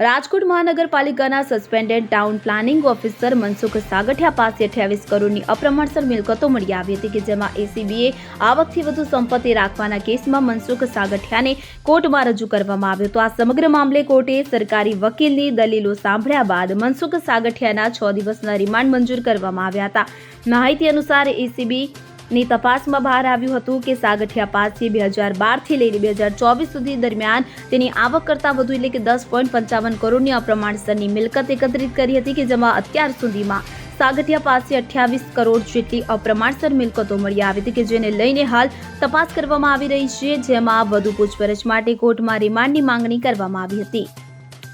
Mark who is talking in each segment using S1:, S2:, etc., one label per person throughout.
S1: રાજકોટ મહાનગરપાલિકાના suspended town planning officer Mansukh Sagathiya પાસે અઠ્યાવીસ કરોડની અપ્રમાણસર મિલકતો મળી આવી હતી કે જેમાં એસીબીએ આવકથી વધુ સંપત્તિ રાખવાના કેસમાં મનસુખ સાગઠિયાને કોર્ટમાં રજૂ કરવામાં આવ્યો તો આ સમગ્ર મામલે કોર્ટે સરકારી વકીલની દલીલો સાંભળ્યા બાદ મનસુખ સાગઠિયાના છ દિવસના રિમાન્ડ મંજૂર કરવામાં આવ્યા હતા. માહિતી અનુસાર એસીબી ની તપાસમાં બહાર આવ્યું હતું કે સાગઠિયા પાસે બે હજાર બારથી લઈને બે હજાર ચોવીસ સુધી દરમિયાન તેની આવક કરતાં વધુ એટલે કે દસ પોઈન્ટ પંચાવન કરોડની અપ્રમાણસરની મિલકત એકત્રિત કરી હતી કે જેમાં અત્યાર સુધીમાં સાગઠિયા પાસે અઠ્યાવીસ કરોડ જેટલી અપ્રમાણસર મિલકતો મળી આવી હતી કે જેને લઈને હાલ તપાસ કરવામાં આવી રહી છે, જેમાં વધુ પૂછપરછ માટે કોર્ટમાં રિમાન્ડની માંગણી કરવામાં આવી હતી.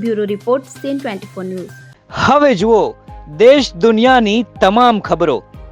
S1: Bureau report C N twenty news.
S2: હવે જુઓ, દેશ દુનિયાની તમામ ખબરો